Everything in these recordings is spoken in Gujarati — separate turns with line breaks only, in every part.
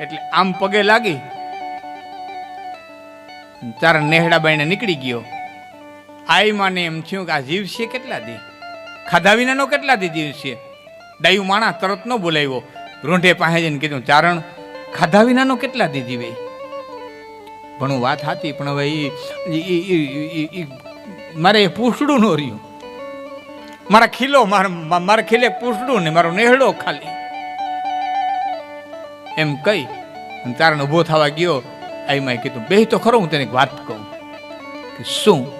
એટલે આમ પગે લાગી તારા નેહડા બાઈને નીકળી ગયો. આઈ માને એમ થયું કે આ જીવ કેટલા દી? ખાધા વિનાનો કેટલા દી જીવ ડાયું માણા તરત ન બોલાવ્યો. રૂંઢે પાસે જઈને કીધું, ચારણ, ખાધા વિનાનો કેટલા દી જીવે? પણ વાત હતી પણ હવે ઈ- મારે એ પૂછડું ન રહ્યું. મારા ખીલો, મારા મારા ખીલે પૂછડું ને મારો નેહડો ખાલી. એમ કહી અને ચારણ ઊભો થવા ગયો. આઈમાં કીધું બે તો ખરો, હું તેને વાત કહું. કે શું?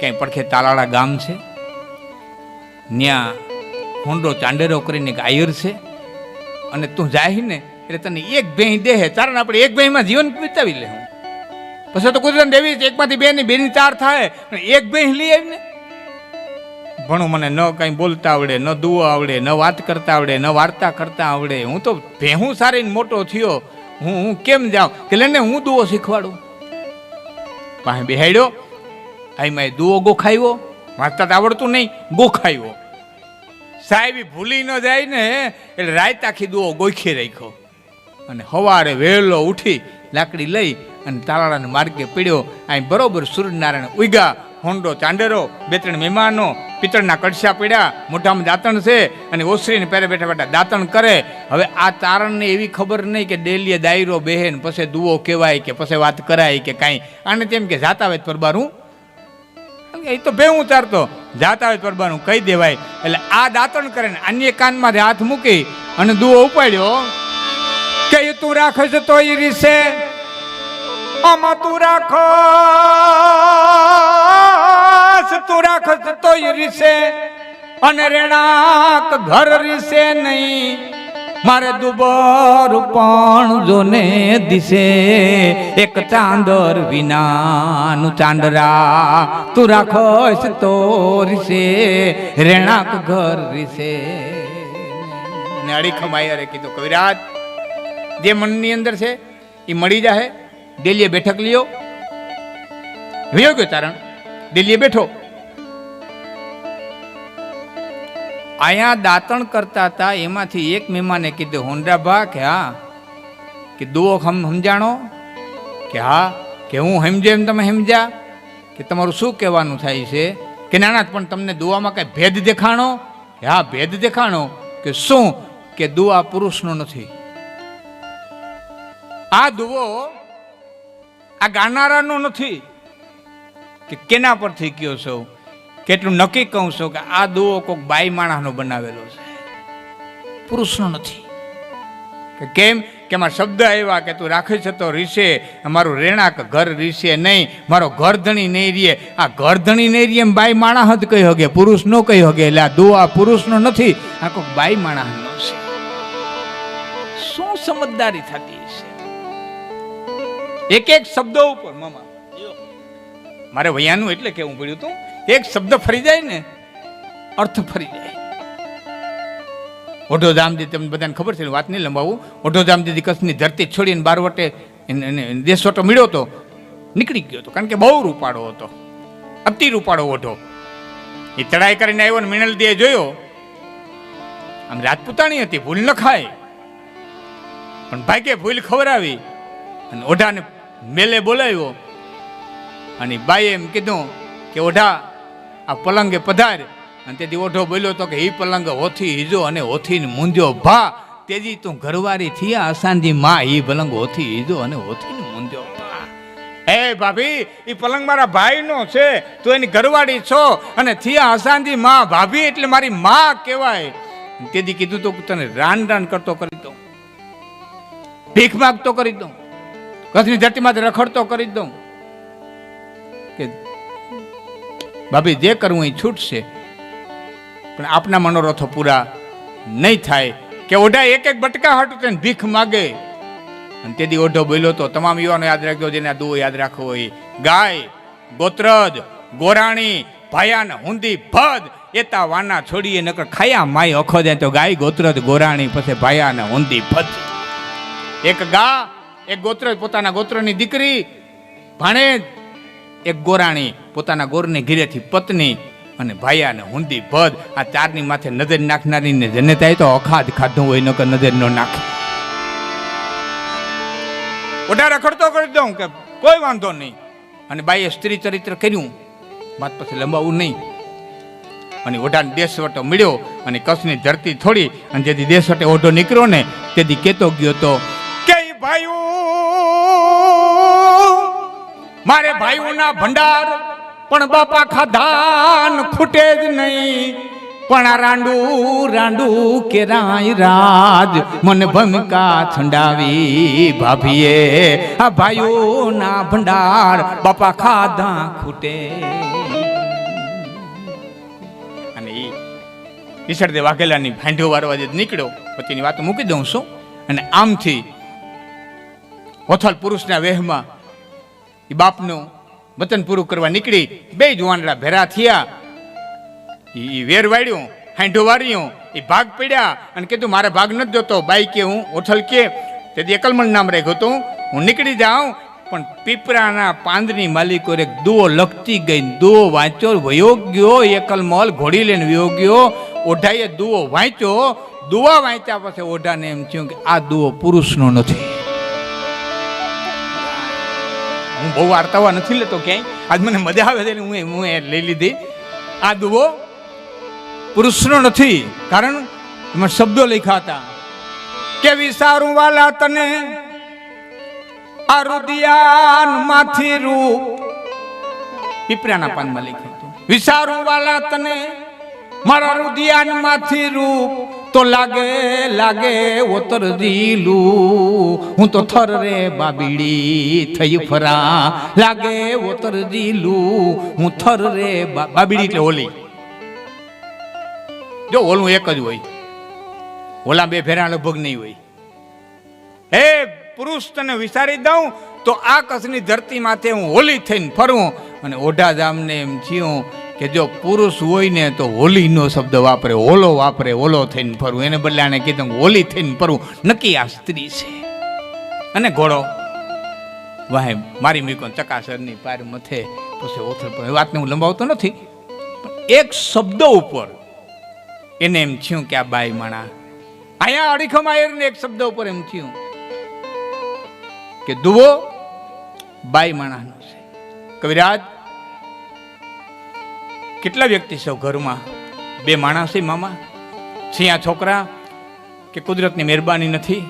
ક્યાંય પડખે તાલાળા ગામ છે? ત્યાં હોંડો ચાંડેરો કરીને એક આયર છે? અને તું જાય ને, એટલે તને એક ભેંય દે ચારણ આપણે એક ભેંમાં જીવન વિતાવી લે પછી તો કુદરત દેવી એકમાંથી બે ની બે ની ચાર થાય એક ભેં લઈ આવીને ભણું મને ન કંઈ બોલતા આવડે, ન દુવો આવડે, ન વાત કરતા આવડે, ન વાર્તા કરતા આવડે. હું તો ભેહું સારીને મોટો થયો. હું હું કેમ જાઉં? કે લેને હું દુવો શીખવાડું? પાસે બેહાડ્યો. આઈમાં દુવો ગોખાયો વાંચતા આવડતું નહીં ગોખાયો સાહેબ ભૂલી ન જાય ને, એટલે રાત આખી દુવો ગોખી રાખ્યો. અને સવારે વહેલો ઉઠી લાકડી લઈ અને તાલાળાને માર્ગે પીડ્યો. અહીં બરોબર સૂર્યનારાયણ ઉગ્યા હોંડો ચાંડેરો બે ત્રણ મહેમાનો, પિત્તળના કડશા પીડ્યા, મોઢામાં દાંતણ છે અને ઓસરીને પહેરે બેઠા બેઠા દાંતણ કરે. હવે આ તારણને એવી ખબર નહીં કે ડેલીએ દાયરો બેહે ને પછી દુવો કહેવાય કે પછી વાત કરાય કે કાંઈ. આને તેમ કે જાતા હોય પરબારું. એ તો બે હું ચારતો જાતા હોય પરબાનું કહી દેવાય. એટલે આ દાંતણ કરે ને અન્ય કાનમાં હાથ મૂકી અને દુવો ઉપાડ્યો. કે તું રાખે છે તો એ રીસે. આમાં તું રાખસ તું રાખસ તોય રીસે અને રેણાક ઘર રીસે નહીં. મારે દુબર પણ જોને દિશે. એક ચાંદર વિનાનું ચાંદરા તું રાખોશ તો રીસે. રેણાક ઘર રીસે. નાડી ખમાઈ અરે કીધું, કવિરાજ, જે મનની અંદર છે એ મળી જાહે. દિલ્હીએ બેઠક લ્યો. વિયો ગયો તારણ. દિલ્હીએ બેઠો. અહીંયા દાંતણ કરતા હતા, એમાંથી એક મહેમાને કીધું, હોન્ડા ભા, કે હા? કે દુઓ સમજાણો કે હા? કે હું સમજે એમ તમે સમજ્યા કે તમારું શું કહેવાનું થાય છે? કે નાના, પણ તમને દુઆમાં કઈ ભેદ દેખાણો? કે હા, ભેદ દેખાણો? કે શું? કે દુઆ પુરુષનો નથી. આ દુવો આ ગાનારાનો નથી. કે કેના પરથી કયો છો? કેટલું નક્કી કહું છું કે આ દુવો કોઈક બાઈ માણસનો બનાવેલો છે. પુરુષનો નથી. કે કેમ? કે મારા શબ્દ આવ્યા કે તું રાખે છે તો રીસે મારું રેણાક ઘર રીસે નહીં મારો ઘર ધણી નહીં રીએ. આ ઘર ધણી નહીં રીએ એમ બાઈ માણા હદ કહી હગે પુરુષ નો કહી હગે એટલે આ દુઆ પુરુષનો નથી આ કોઈક બાઈ માણસનો છે. શું સમજદારી થતી છે એક એક શબ્દો ઉપર મામા. મારે વયાનું એટલે કેવું પડ્યું તું એક શબ્દ ફરી જાય ને, અર્થ ફરી જાય. ઓઢો ધામજી તમને બધાને ખબર છે, વાત નહીં લંબાવું ઓઢો ધામજી કચ્છની ધરતી છોડીને બાર વટે એને- એને દેશવટો મળ્યો હતો નીકળી ગયો હતો કારણ કે બહુ રૂપાળો હતો. અતિ રૂપાળો ઓઢો. એ ચડાઈ કરીને આવ્યો ને મિનલ દે જોયો. આમ રાજપૂતાણી હતી, ભૂલ ન ખાય. પણ ભાગ્યે ભૂલ ખવડાવી અને ઓઢાને મેલે બોલાવ્યો. અને બાઈએ એમ કીધું કે, ઓઢા, આ પલંગે પધાર. અને તેથી ઓઢો બોલ્યો તો કે, ઈ પલંગ હોથી હીજો અને હોથીને મૂંદ્યો ભા. તેજી તું ઘરવારી થયા અસાંજી માં, ઈ પલંગ હોથી હીજો અને હોથીને મૂંદ્યો એ હે ભાભી એ પલંગ મારા ભાઈનો છે. તું એની ઘરવાળી છો અને થયા અસાંજી માં, ભાભી એટલે મારી માં કહેવાય. તેથી કીધું તો તને રાન રાન કરતો કરી દઉં. ભીખ માગતો કરી દઉં. કચ્છની ધરતીમાંથી રખડતો કરી દઉં. કે ભાભી, જે કરવું એ છૂટશે. પણ આપના મનોરથો પૂરા નહીં થાય કે ઓઢા એક એક બટકા હાટું તેને ભીખ માગે. અને તેથી ઓઢો બોલ્યો તો તમામ યુવાનો યાદ રાખજો, જેને આ દુઓ યાદ રાખવો હોય. ગાય, ગોત્રજ, ગોરાણી, ભાયાન, હુંદી, ભદ, એતા, વાના, છોડીએ, નકર ખાયા માય અખો દે તો ગાય, ગોત્રજ, ગોરાણી, પછી ભાયાને, હુંદી, ભદ. એક ગા, એક ગોત્રજ, પોતાના ગોત્રની દીકરી, ભાણેજ એક ગોરાણી પોતાના ગોરની ઘીરેથી પત્ની અને ભાયા ને હુંદી ભદ આ ચારની માથે નજર નાખનારીને જેને થાય તો અખાદ ખાધું હોય નકર નજર ન નાખે. ઓઢા ખડતો કરી દઉં કે કોઈ વાંધો નહીં. અને બાઈએ સ્ત્રી ચરિત્ર કર્યું વાત પછી લંબાવવું નહીં. અને ઓઢાને દેશવટો મળ્યો અને કચ્છની ધરતી થોડી અને જેથી દેશવટે ઓઢો નીકળ્યો ને તેથી કેતો ગયો તો મારે ભાઈઓના ભંડાર, પણ બાપા ખાધાન ખૂટે જ નહીં. પણ આ રાંડુ રાંડુ કે રાય રાજ મને ભમકા છંડાવી ભાભીએ. આ ભાઈઓના ભંડાર, બાપા ખાધા ખૂટે. અને એ ઈશ્વરદેવ વાઘેલાની ભાંઢો વારવા જે નીકળ્યો, પછીની વાત મૂકી દઉં છું. અને આમથી હોથલ પુરુષના વેહમાં એ બાપનું વતન પૂરું કરવા નીકળી, બે જુવાનડા ભેરા થયા. એ વેર વાળ્યું, હાંઢો વાર્યું એ ભાગ પડ્યા અને કીધું, મારે ભાગ નથી જોતો, બાઈ કે હું ઓથલ કે. તેથી એકલમણ નામ રાખ્યું હતું, હું નીકળી જાઉં. પણ પીપરાના પાંદની માલિકો એક દુઓ લખતી ગઈ, દુઓ વાંચ્યો, વયો ગયો એકલમલ ઘોડી લઈને વયો ગયો. ઓઢાએ દુઓ વાંચ્યો, દુવા વાંચ્યા પછી ઓઢાને એમ થયું કે આ દુઓ પુરુષનો નથી. હું બહુ વાર્તાઓ નથી લેતો ક્યાંય. આજ મને મજા આવે છે હું હું એ લઈ લીધી. આ દુવો પુરુષનો નથી, કારણ એમાં શબ્દો લખ્યા હતા. કે વિસારું વાલા તને, આ રુદિયાનમાંથી રૂપ. પીપરાના પાનમાં લખ્યું હતું. વિસારું વાલા તને, મારા રુદિયાનમાંથી રૂપ. તો લાગે લાગે ઓતર દીલું. હું તો થર રે બાબીડી થઈ ફરા. લાગે ઓતર દીલું. હું થર રે બાબીડી એટલે ઓલી. જો ઓલું એક જ હોય. ઓલા બે ફેરા લગભગ નહીં હોય. હે, પુરુષ તને વિચારી દઉં, તો આ કચ્છની ધરતી માથે હું હોલી થઈને ફરું અને ઓઢા જામને એમ થયું કે જો પુરુષ હોય ને તો હોલીનો શબ્દ વાપરે ઓલો વાપરે ઓલો થઈને ફરવું એને બદલે આને કીધું હોલી થઈને ફરવું નક્કી આ સ્ત્રી છે. અને ઘોડો. વાહે, મારી મીકો ચકાસરની પાર મથે પછી ઓથર પણ વાતને હું લંબાવતો નથી. એક શબ્દ ઉપર એને એમ થયું કે આ બાઈ માણા, અહીંયા અડીખમ આયરને એક શબ્દ ઉપર એમ થયું કે દુવો બાઈ માણાનો છે. કવિરાજ કેટલા વ્યક્તિ છો ઘરમાં? બે માણસ છે મામા? છિયા છોકરા કે કુદરતની મહેરબાની નથી?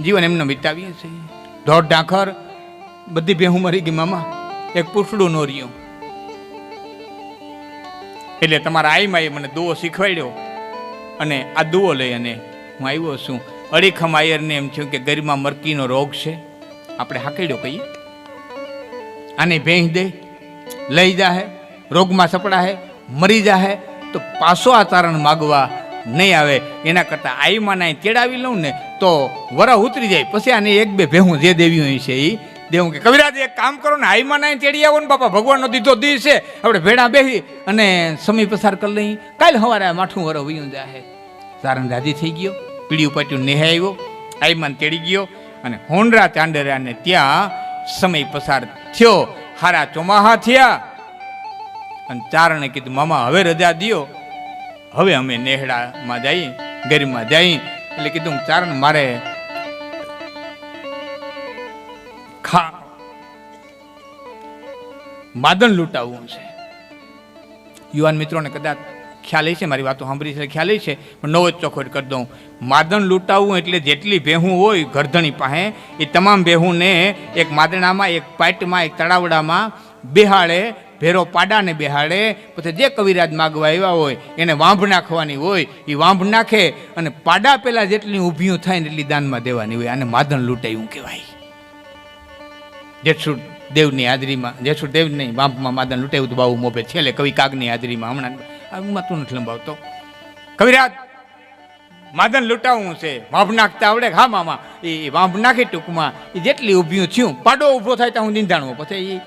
જીવન એમને વિતાવીએ છીએ ઢોર ઢાંખર, બધી ભેહું મરી ગઈ મામા. એક પૂછડું નો રહ્યું. એટલે તમારા આઈમાએ મને દુઓ શીખવાડ્યો અને આ દુઓ લઈ અને હું આવ્યો છું. અડીખમ આયરને એમ થયું કે ગરીમાં મરકીનો રોગ છે. આપણે હાકેડ્યો કહીએ. આને ભેંસ દે, લઈ જાહે. રોગમાં સપડાહે મરી જાહે તો પાછો આ તારણ માગવા નહીં આવે. એના કરતાં આઈમાં નાય તેડાવી લઉં ને તો વરા ઉતરી જાય. પછી આને એક બે ભેહું જે દેવી હોય છે એ દેવું કે, કવિરાજ, એક કામ કરો ને આઈમાં નાય તેડી આવો ને બાપા, ભગવાનનો દીધો દી છે. આપણે ભેડા બેસી અને સમય પસાર કરી લઈ. કાલ સવારે માઠું વરો વયું જાહે સારણ રાજી થઈ ગયો પીડી ઉપાટ્યું નેહે આવ્યો આઈમાન તેડી ગયો અને હોનરા ચાંડરાને ત્યાં સમય પસાર થયો. હારા ચોમાહા થયા. અને ચારણે કીધું, મામા, હવે રજા દ્યો. હવે અમે નેહડામાં જઈ ગરીમાં જઈ એટલે કીધું ચારણ મારે ખા માદન લૂંટાવવું છે. યુવાન મિત્રોને કદાચ ખ્યાલ છે મારી વાતો સાંભળી છે, ખ્યાલ છે પણ નવો જ ચોખવટ કરી દઉં. માદન લૂંટાવવું એટલે જેટલી ભેહું હોય ગરધણી પાસે, એ તમામ ભેહુંને એક માદણામાં, એક પાટમાં એક તળાવડામાં બેહાડે ભેરો પાડાને બેહાડે. પછી જે કવિરાજ માગવા આવ્યા હોય, એને વાંભ નાખવાની હોય એ વાંભ નાખે અને પાડા પહેલાં જેટલી ઊભીઓ થાય ને એટલી દાનમાં દેવાની હોય. આને માદન લૂંટાયું કહેવાય. જેઠસુર દેવની હાજરીમાં જેઠસુર દેવ નહીં વાંપમાં માદન લૂંટાયું તો બાબુ મોભે છેલ્લે કવિ કાગની હાજરીમાં હમણાં. તું નથી લંબાવતો. કવિરાજ માદન લૂંટાવું છે. વાંભ નાખતા આવડે. હા, મામા. એ વાંભ નાખી ટૂંકમાં. એ જેટલી ઊભી થયું, પાડો ઊભો થાય તો હું નિંધાણું. પછી એ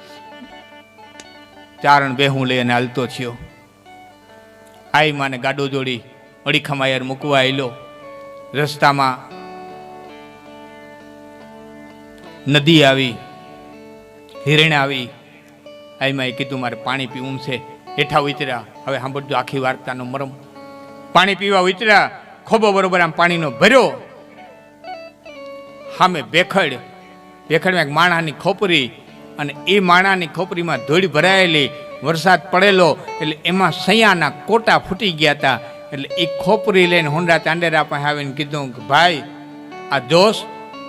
ચારણ બેહું લઈને હાલતો થયો. આઈ માને ગાડો જોડી અડીખામાં યાર મૂકવા આવેલો રસ્તામાં નદી આવી, હિરણ આવી. આઈમાં કીધું, મારે પાણી પીવું છે. હેઠા ઉતર્યા. હવે સાંભળજો આખી વાર્તાનો મરમ. પાણી પીવા ઉતર્યા. ખોબો બરોબર આમ પાણીનો ભર્યો. સામે ભેખડ. ભેખડમાં એક માણાની ખોપરી અને એ માણાની ખોપરીમાં ધૂળ ભરાયેલી, વરસાદ પડેલો, એટલે એમાં સૈયાના કોટા ફૂટી ગયા હતા. એટલે એ ખોપરી લઈને હોંડા ચાંડેરા પાસે આવીને કીધું કે, ભાઈ, આ જોશ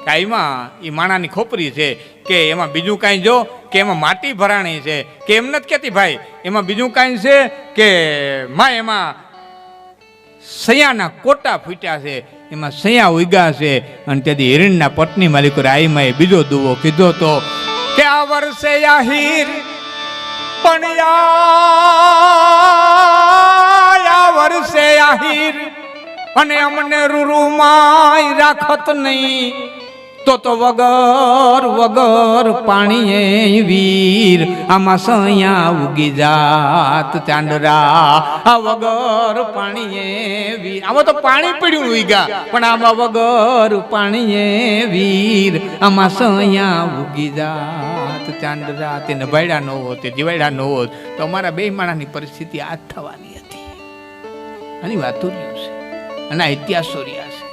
કાંઈમાં એ માણાની ખોપરી છે, કે એમાં બીજું કાંઈ જો, કે એમાં માટી ભરાણી છે, કે એમ નથી કહેતી ભાઈ, એમાં બીજું કાંઈ છે, કે માં એમાં સૈયાના કોટા ફૂટ્યા છે, એમાં સૈયા ઉગ્યા છે. અને તેથી હિરણના પત્ની માલિકો રાઈમાએ બીજો દુવો કીધો તો આ વર્ષે આહીર? પણ આ વર્ષે આહીર? અને અમને રૂરુમાય રાખત નહીં. તો તો વગર વગર પાણીએ વીર આમાં સયા ઉગી જાત ચાંદરા. આ વગર પાણીએ વીર આમાં તો પાણી પડ્યું ઉગ્યા પણ આમાં વગર પાણીએ વીર આમાં સયા ઉગી જાત ચાંદરા. તે નભાડ્યા ન હોત, તે જીવાડ્યા ન હોત, તો અમારા બે માણાની પરિસ્થિતિ આ થવાની હતી. આની વાતો રહ્યું છે અને ઇતિહાસો રહ્યા છે.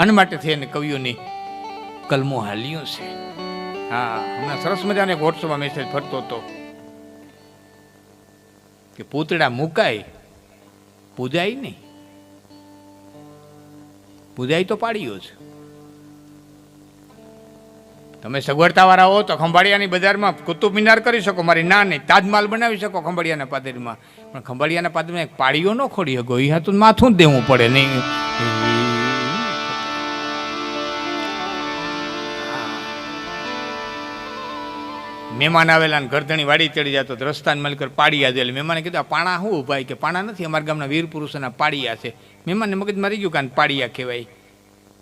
અને માટે થઈને કવિઓની કલમો હાલ્યું છે. હા, હમણાં સરસ મજાને એક વોટ્સઅપમાં મેસેજ ફરતો હતો કે પૂતળા મુકાય, પૂજાય નહીં. પૂજાય તો પાડ્યો છે તમે સગવડતાવાળા હો તો ખંભાળિયાની બજારમાં કુતુબ મિનાર કરી શકો, મારી ના નહીં તાજમહાલ બનાવી શકો ખંભાળિયાના પાદરીમાં. પણ ખંભાળિયાના પાદરીમાં એક પાડીઓ ન ખોડી શકો એ હાથું માથું જ દેવું પડે નહીં. મહેમાન આવેલા ને ઘરધણી વાડી ચડી જતો રસ્તાને મલકર પાડિયા છે એટલે મહેમાને કીધું, આ પાણા શું ભાઈ કે પાણા નથી? અમારા ગામના વીર પુરુષોના પાડિયા છે. મહેમાનને મગજ મારી ગયું કાન પાડિયા કહેવાય.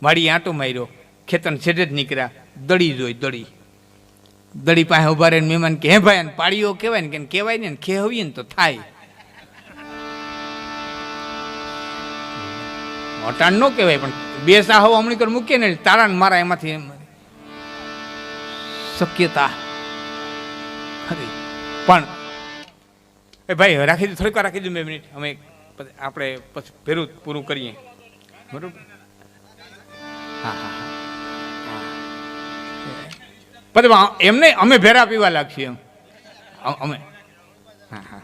વાડી આંટો માર્યો ખેતર છેડે જ નીકળ્યા. દડી જોઈ દડી દડી પાસે ઊભા રહીને મહેમાન કે, હે ભાઈ પાડીઓ કહેવાય ને કે, કહેવાય ને ખેહવીએ ને તો થાય. અટાણ ન કહેવાય, પણ બે સાહો હમણી કર મૂકીએ ને તારા મારા એમાંથી શક્યતા. ખરી પણ, એ ભાઈ, રાખી દો, થોડીક રાખી દઉં બે મિનિટ. અમે આપણે પછી ભેરું પૂરું કરીએ. બરોબર? હા હા પછી એમને અમે ભેરા પીવા લાગીએ એમ. અમે. હા હા.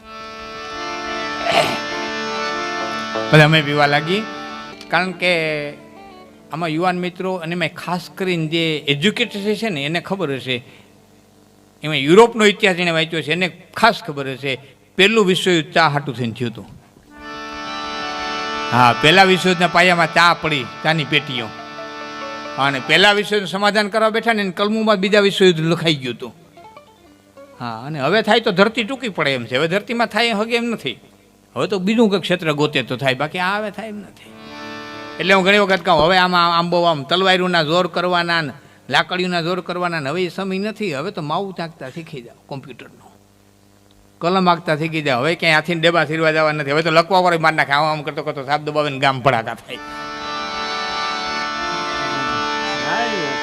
અમે પીવા લાગી. કારણ કે આમાં યુવાન મિત્રો અને મેં ખાસ કરીને જે એજ્યુકેટેડ છે ને, એને ખબર હશે એમાં યુરોપનો ઇતિહાસ એને વાંચ્યો છે, એને ખાસ ખબર હશે, પહેલું વિશ્વયુદ્ધ ચા હાટું થઈને થયું હતું. હા, પહેલા વિશ્વયુદ્ધના પાયામાં ચા પડી, ચાની પેટીઓ. અને પહેલા વિશ્વયુદ્ધ સમાધાન કરવા બેઠા ને કલમુમાં બીજા વિશ્વયુદ્ધ લખાઈ ગયું હતું. હા, અને હવે થાય તો ધરતી ટૂંકી પડે એમ છે. હવે ધરતીમાં થાય હગે એમ નથી. હવે તો બીજું કંઈક ક્ષેત્ર ગોતે તો થાય, બાકી આ હવે થાય એમ નથી. એટલે હું ઘણી વખત કહું, હવે આમાં આમ બહુ આમ તલવારીઓના જોર કરવાના લાકડીઓના જોર કરવાના નવે સમય નથી. હવે તો માવું તાકતા શીખી જાઓ કોમ્પ્યુટરનો. કલમ આગતા શીખી જાઓ. હવે ક્યાંય હાથીને ડેબા સીરવા જવા નથી. હવે તો લખવા વાળો માર નાખે. આમ કરતો કરતો સાપ દબાવીને ગામ ભડાકા થાય.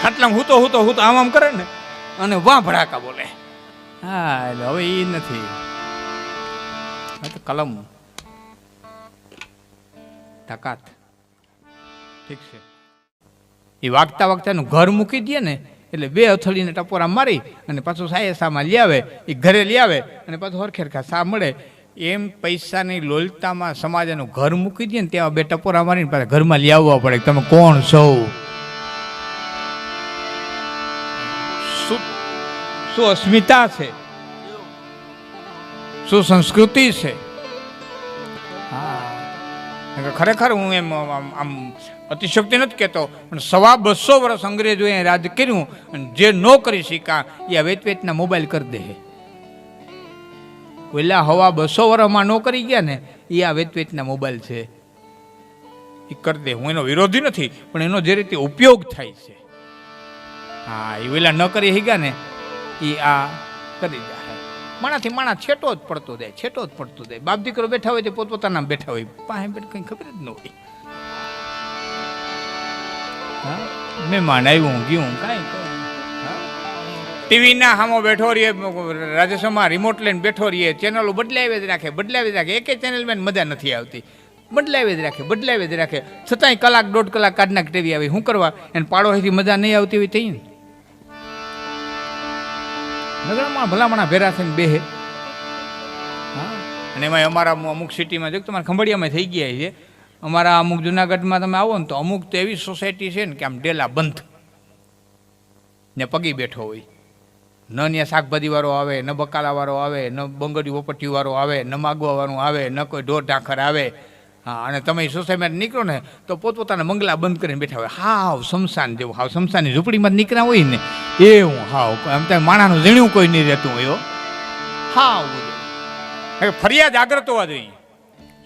ખાટલામાં તો હું તો આમ આમ કરે ને, અને વાહ ભડાકા બોલે. હા, એટલે હવે એ નથી. તો કલમ. તાકાત ઠીક છે. એ વાગતા વાગતાનું ઘર મૂકી દે ને, એટલે બે અથડીને ટપોરા મારી અને પાછું સાયસામાં લઈ આવે, એ ઘરે લઈ આવે અને પાછું હરખેરખા સા મળે. એમ પૈસાની લોલતામાં સમાજનું ઘર મૂકી દે ને ત્યાં બે ટપોરા મારીને પાછા ઘરમાં લઈ આવવા પડે તમે કોણ છો? શું અસ્મિતા છે? શું સંસ્કૃતિ છે? હા ખરેખર હું એમ આમ અતિશક્તિ નથી કહેતો, પણ સવા બસો વર્ષ અંગ્રેજોએ રાજ કર્યું અને જે ન કરી શીખા એ વેત વેતના મોબાઈલ કરી દે પેલા હવા બસો વર્ષમાં ન કરી ગયા ને, એ આ વેતવેતના મોબાઈલ છે. એ કરી દે. હું એનો વિરોધી નથી, પણ એનો જે રીતે ઉપયોગ થાય છે. હા, એ વેલા ન કરી ગયા ને, એ આ કરી જાય માણાથી માણા છેટો જ પડતો જાય, છેટો જ પડતો જાય. બાપ દીકરો બેઠા હોય તે પોતપોતાના બેઠા હોય. પાસે બેઠ કંઈ ખબર જ ન હોય. મહેમાન આવ્યું ગયું કાંઈ ટીવીના સામો બેઠો રહીએ રાજ્યસભામાં રિમોટ લઈને બેઠો રહીએ ચેનલો બદલાવી જ રાખે, બદલાવી જ રાખે. એકે ચેનલમાં મજા નથી આવતી. બદલાવી જ રાખે, બદલાવી જ રાખે. છતાંય કલાક દોઢ કલાક કાઢ નાખ ટીવી આવી. શું કરવા? એને પાડોશીથી મજા નહીં આવતી હોય થઈ ને? નગરમાં ભલામણા ભેરા થઈને બેહે. હા? અને એમાં અમારા અમુક સિટીમાં જો તમારે ખંભાળિયામાં થઈ ગયા છે. અમારા અમુક જુનાગઢમાં તમે આવો ને તો અમુક તો એવી સોસાયટી છે ને કે આમ ડેલા બંધ. ને પગી બેઠો હોય. ન ત્યાં શાકભાજીવાળો આવે, ન બકાલાવાળો આવે, ન બંગડી વપટીવાળો આવે, ન માગવાવાળું આવે, ન કોઈ ઢોર ઢાંખર આવે. હા, અને તમે સોસાયટીમાં નીકળો ને તો પોતપોતાના મંગલા બંધ કરીને બેઠા હોય. હાવ શમશાન જેવું, હાવ શમશાનની ઝૂંપડીમાં નીકળ્યા હોય ને. એવું, હાવ. એમ ત્યાં માણાનું ઝીણ્યું કોઈ નહીં રહેતું હો. હાવ ફરિયાદ જાગ્રત હોવા જોઈએ.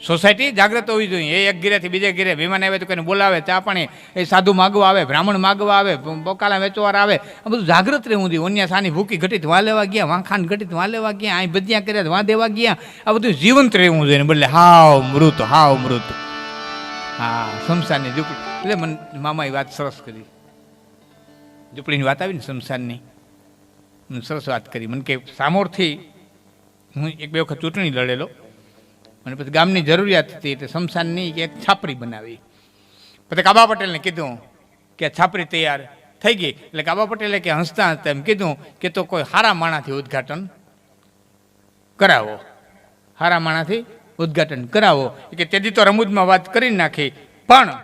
સોસાયટી જાગ્રત હોવી જોઈએ. એ એક ગીરેથી બીજે ગીરે વિમાન આવે તો કોઈને બોલાવે ચા પાણી એ સાધુ માગવા આવે, બ્રાહ્મણ માગવા આવે બકાલા વેચવાર આવે. આ બધું જાગ્રત રહેવું જોઈએ. અન્ય સાની ભૂકી ઘટીત વાં લેવા ગયા વાંખાન ઘટીત વાં લેવા ગયા અહીં ભજીયા કર્યા, વાં દેવા ગયા. આ બધું જીવંત રહેવું જોઈએ બદલે હાવ મૃત હાવ મૃત. હા, શમશાનની ઝૂંપડી. એટલે મને મામાએ વાત સરસ કરી. ઝૂંપડીની વાત આવી ને શમશાનની? મને સરસ વાત કરી. મને કે સામોરથી હું એક બે વખત ચૂંટણી લડેલો. અને પછી ગામની જરૂરિયાત હતી એટલે શમશાનની એક છાપરી બનાવી. પછી કાબા પટેલને કીધું કે છાપરી તૈયાર થઈ ગઈ. એટલે કાબા પટેલે કે હસતા હસતા એમ કીધું કે તો કોઈ હારા માણાથી ઉદ્ઘાટન કરાવો. હારા માણાથી ઉદ્ઘાટન કરાવો. કે તેથી તો રમૂજમાં વાત કરી નાખી. પણ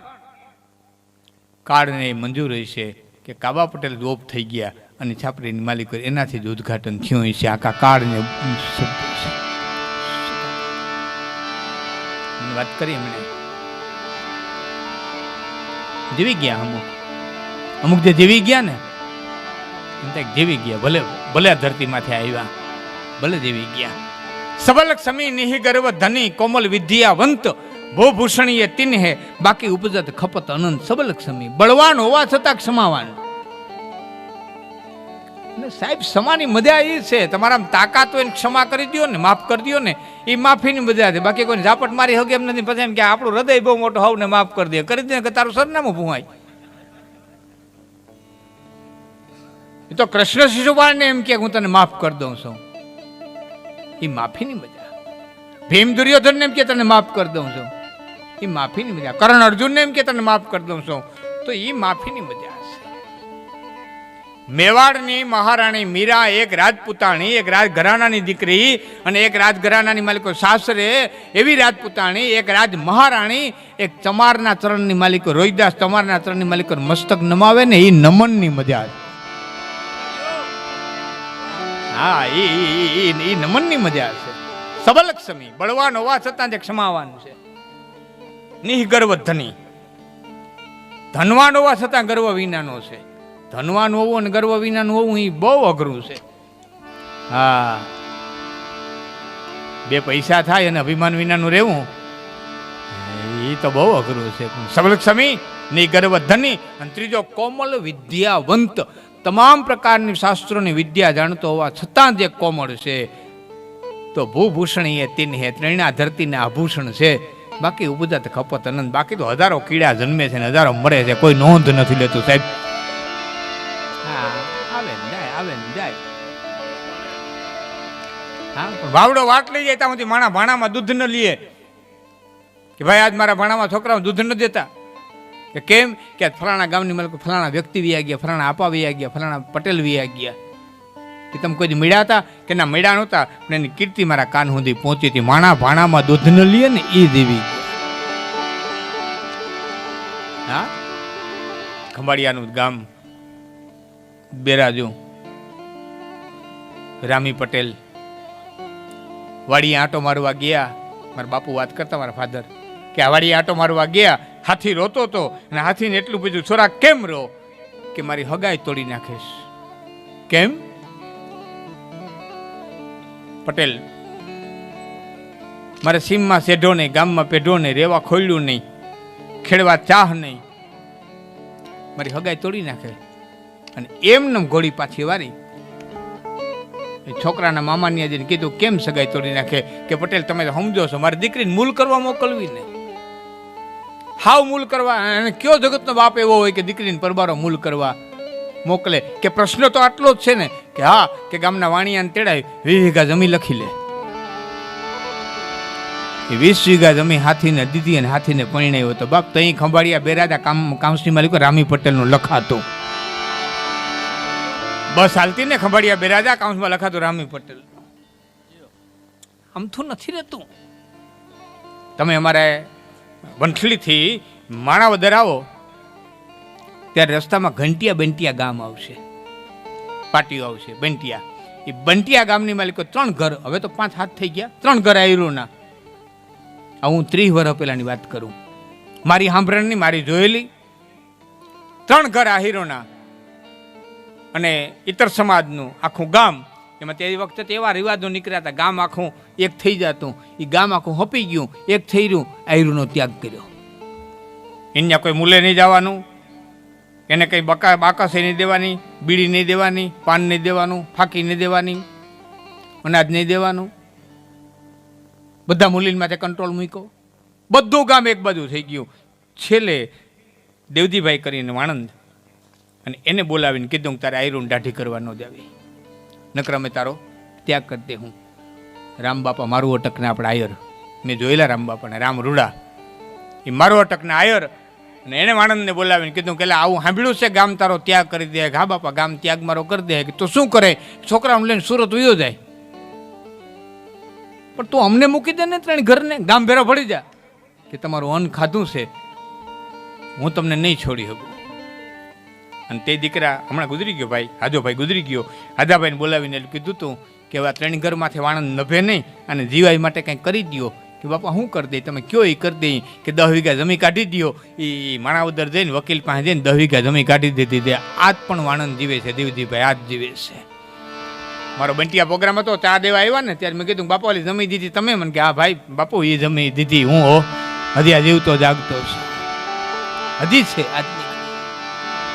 કાર્ડને મંજૂર છે કે કાબા પટેલ જોબ થઈ ગયા અને છાપરીની માલિક એનાથી જ ઉદઘાટન થયું. છે આખા કાર્ડને વાત કરી એમણે. જીવી ગયા અમુક. અમુક જે જીવી ગયા ને, એમ જીવી ગયા, ભલે ભલે આ ધરતીમાંથી આવ્યા, ભલે જીવી ગયા. સબલક સમી નિહિ ગર્વ ધની કોમલ વિદ્યાવંત ભૂભૂષણીય તિન્હે, બાકી ઉપજત ખપત અનંત સબલ ક્ષમી બળવાન હોવા છતાં ક્ષમાવાન. સાહેબ, ક્ષમાની મજા એ છે તમારા તાકાત હોય ક્ષમા કરી દો ને, માફ કરી દો ને, એ માફીની મજા છે. બાકી કોઈ ઝાપટ મારી હગે એમ નથી, પછી એમ કે આપણું હૃદય બહુ મોટો હોવ ને માફ કરી દે કરી દે કે તારું સરનામું ભૂવાય એ તો કૃષ્ણ શિશુપાળને એમ કે, હું તને માફ કરી દઉં છું. એ માફીની મજા. ભીમ દુર્યોધનને એમ કે, તને માફ કરી દઉં છું. એ માફીની મજા. કરણ અર્જુનને એમ કે, તને માફ કરી દઉં છું. તો એ માફીની મજા છે મેવાડની મહારાણી મીરા, એક રાજપૂતાણી, એક રાજઘરાણાની દીકરી અને એક રાજઘરાણાની માલિકો સાસરે, એવી રાજપૂતાણી, એક રાજ મહારાણી એક ચમારના ચરણની માલિકો રોહિદાસ, ચમારના ચરણની માલિકો મસ્તક નમાવે ને એ નમનની મજા હા એ નમનની મજા છે સબલક્ષમી, બળવાન હોવા છતાં જે ક્ષમાવાનું છે. નિઃગર્વ ધની. ધનવાન હોવા છતાં ગર્વ વિનાનો છે. ધનવાન હોવું અને ગર્વ વિનાનું હોવું એ બહુ અઘરું છે. હા. બે પૈસા થાય અને અભિમાન વિનાનું રહેવું એ તો બહુ અઘરું છે. સબલક નિગર્વ ધની. અને ત્રીજો, કોમલ વિદ્યાવંત. તમામ પ્રકારની શાસ્ત્રોની વિદ્યા જાણતો હોવા છતાં જે કોમળ છે, તો ભૂભૂષણી એ તિન હે ત્રણા ધરતીના આભૂષણ છે. બાકી ઉપજાત ખપત અનંત બાકી તો હજારો કીડા જન્મે છે ને હજારો મરે છે કોઈ નોંધ નથી લેતું સાહેબ. હા આવે ને જાય આવે ને જાય. હા વાવડો વાટ લઈ જાય ત્યાંથી માણા ભાણામાં દૂધ ન લઈએ કે ભાઈ આજ મારા ભાણામાં છોકરાઓ દૂધ ન દેતા. કે કેમ? કે ફલાણા ગામની મતલબ ફલાણા વ્યક્તિ વી ગયા ફલાણા આપા વી ગયા ફલાણા પટેલ વી ગયા. કે તમે કોઈ મળ્યા હતા કે ના મળ્યા નહોતા, પણ એની કીર્તિ મારા કાન સુધી પહોંચી હતી. માણા ભાણામાં દૂધ ન લઈએ ને એ દેવી. હા? ખંભાળિયાનું ગામ બેરાજુ. રામી પટેલ. વાડી આંટો મારવા ગયા. મારા બાપુ વાત કરતા મારા ફાધર કે આ વાડી આંટો મારવા ગયા, હાથી રોતો હતો અને હાથીને એટલું પૂછ્યું છોરા, કેમ રો? કે મારી હગાઈ તોડી નાખીશ. કેમ? પટેલ. મારે સીમમાં સેઢો નહીં, ગામમાં પેઢો નહીં, રેવા ખોલ્યું નહીં, ખેડવા ચાહ નહીં. મારી હગાઈ તોડી નાખે. અને એમને ઘોડી પાછી વારી. છોકરાના મામાની આજે કીધું, કેમ સગાઈ તોડી નાખે? કે પટેલ, તમે સમજો છો, મારી દીકરીને મૂલ કરવા મોકલવી ને. હાવ મૂલ કરવા, અને કયો જગતનો બાપ એવો હોય કે દીકરીને પરબારો મૂલ કરવા મોકલે? કે પ્રશ્ન તો આટલો જ છે ને કે હા કે ગામના વાણિયાને તેડાય વીસ વીઘા જમીન લખી લે. એ વીસ વીઘા જમીન હાથીને દીધી અને હાથીને પરિણાયો હતો બાપ તઈ ખંભાળિયા બેરાદા કામ કાઉન્સની માલિકો રામી પટેલનું લખાતું. બસ હાલતી ને ખંભાળિયા બેરાદા કાઉન્સમાં લખાતું રામી પટેલ. આમથું નથી રહેતું તમે અમારે વંથલીથી માણાવદર આવો ત્યારે રસ્તામાં ઘંટિયા બેંટિયા ગામ આવશે. પાટીઓ આવશે, બંટિયા. એ બંટિયા ગામની માલિકો ત્રણ ઘર. હવે તો પાંચ હાથ થઈ ગયા. ત્રણ ઘર આયરુના આ હું ત્રીસ વર્ષ પહેલાની વાત કરું. મારી સાંભળણની મારી જોયેલી ત્રણ ઘર આહિરોના અને ઇતર સમાજનું આખું ગામ, એમાં તે વખતે એવા રિવાજો નીકળ્યા હતા. ગામ આખું એક થઈ જતું. એ ગામ આખું હપી ગયું. એક થઈ રહ્યું આયરુનો ત્યાગ કર્યો. એને કોઈ મૂલે નહીં જવાનું. એને કંઈ બકા, બાકસે નહીં દેવાની, બીડી નહીં દેવાની, પાન નહીં દેવાનું, ફાંકી નહીં દેવાની, અનાજ નહીં દેવાનું. બધા મુલીન માથે કંટ્રોલ મૂક્યો. બધું ગામ એક બાજુ થઈ ગયું. છેલ્લે દેવજીભાઈ કરીને વાણંદ અને એને બોલાવીને કીધું કે તારે આયરુન દાઢી કરવા ન દેવી. નકરમે તારો ત્યાગ કરી દે હું. રામ બાપા, મારું અટકને આપણે આયર. મેં જોયેલા રામ બાપાને. રામ રૂડા. એ મારું અટકને આયર. અને એને વાણંદને બોલાવીને કીધું કે આવું સાંભળ્યું છે, ગામ તારો ત્યાગ કરી દે હા બાપા ગામ ત્યાગ મારો કરી દે તો શું કરે? છોકરાઓને લઈને સુરત વયો જાય. પણ તું અમને મૂકી દે ને ત્રણ ઘરને? ગામ ભેરો ભળી જા. કે તમારું અન્ન ખાધું છે, હું તમને નહીં છોડી શકું. અને તે દીકરા હમણાં ગુજરી ગયો ભાઈ હાજો ભાઈ ગુજરી ગયો. હાજાભાઈને બોલાવીને કીધું તું કે આ ત્રણ ઘરમાંથી વાણંદ નભે નહીં અને જીવાઈ માટે કંઈક કરી દ્યો. કે બાપા શું કરી દે તમે કયો એ કરી દે કે દસ વીઘા જમીન કાઢી દ્યો. એ માણાવદર જઈને, વકીલ પાસે જઈને દસ વીઘા જમીન કાઢી દીધી દે આજ પણ વાણંદ જીવે છે, દેવજીભાઈ, આજ જીવે છે. મારો બંટિયા પ્રોગ્રામ હતો, ચા દેવા આવ્યા ને, ત્યારે મેં કીધું, બાપા, ઓલી જમી દીધી તમે? મને કે, હા, ભાઈ, બાપુ એ જમી દીધી હું, હો. હજી આ જીવતો જાગતો છે. હજી છે આજની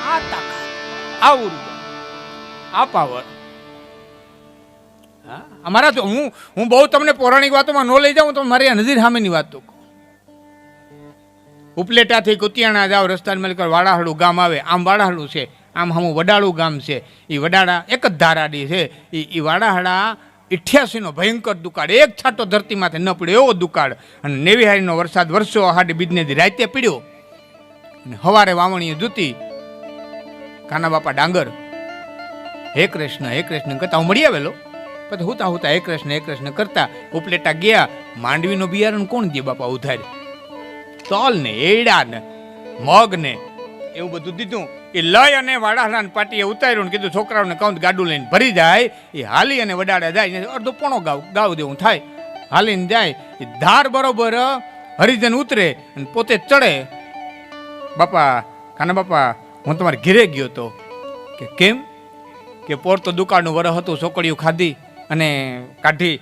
આ તાકાત, આ ઊર્જા, આ પાવર અમારા તો હું હું બહુ તમને પૌરાણિક વાતોમાં ન લઈ જાઉં તો મારી નજીર સામેની વાત તો ઉપલેટાથી કુતિયાણા જાઓ રસ્તાની મલિકર વાડાહડું ગામ આવે. આમ વાડાહડું છે, આમ હમું વડાળું ગામ છે. એ વડાળા એક જ ધારાડી છે. એ એ વાડાહડા ઇઠ્યાસીનો ભયંકર દુકાળ. એક છાંટો ધરતીમાંથી ન પડ્યો એવો દુકાળ. અને નેવિહારીનો વરસાદ વર્ષો હાડી બીજને રાતે પીડ્યો. અને હવારે વાવણીએ જૂતી કાના બાપા ડાંગર. હે કૃષ્ણ હે કૃષ્ણ. કહેતા હું મળી આવેલો પછી હુતા હુતા હે કૃષ્ણ હે કૃષ્ણ કરતા ઉપલેટા ગયા, માંડવીનો બિયારણ કોણ દે બાપા ઉધારે? તલ ને એડા ને મગ ને એવું બધું દીધું. એ લય અને વાડાના પાટીએ ઉતાર્યું કીધું, છોકરાઓને કહું ગાડું લઈને ભરી જાય. એ હાલી અને વડાડે જાય અડધો પોણો ગાવ ગાવ દેવું થાય. હાલીને જાય. એ ધાર બરોબર, હરિજન ઉતરે અને પોતે ચડે. બાપા, કાના બાપા, હું તમારે ઘેરે ગયો તો. કે કેમ? કે પોર તો દુકાળનું વર હતું, છોકરીઓ ખાધી. અને કાઢી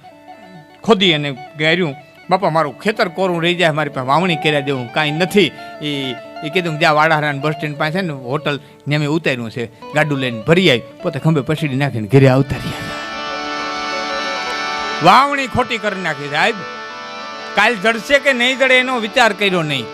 ખોદી અને ગાર્યું, બાપા, મારું ખેતર કોરું રહી જાય, મારી પાસે વાવણી કર્યા દેવું કાંઈ નથી. એ એ કીધું જ્યાં વાડાહરાન બસ સ્ટેન્ડ પાસે ને, હોટલ ને અમે ઉતાર્યું છે. ગાડું લઈને ભરી આવી પોતે ખંભે પસીડી નાખીને ઘરે આવતા વાવણી ખોટી કરી નાખી સાહેબ. કાલ જડશે કે નહીં જડે એનો વિચાર કર્યો નહીં.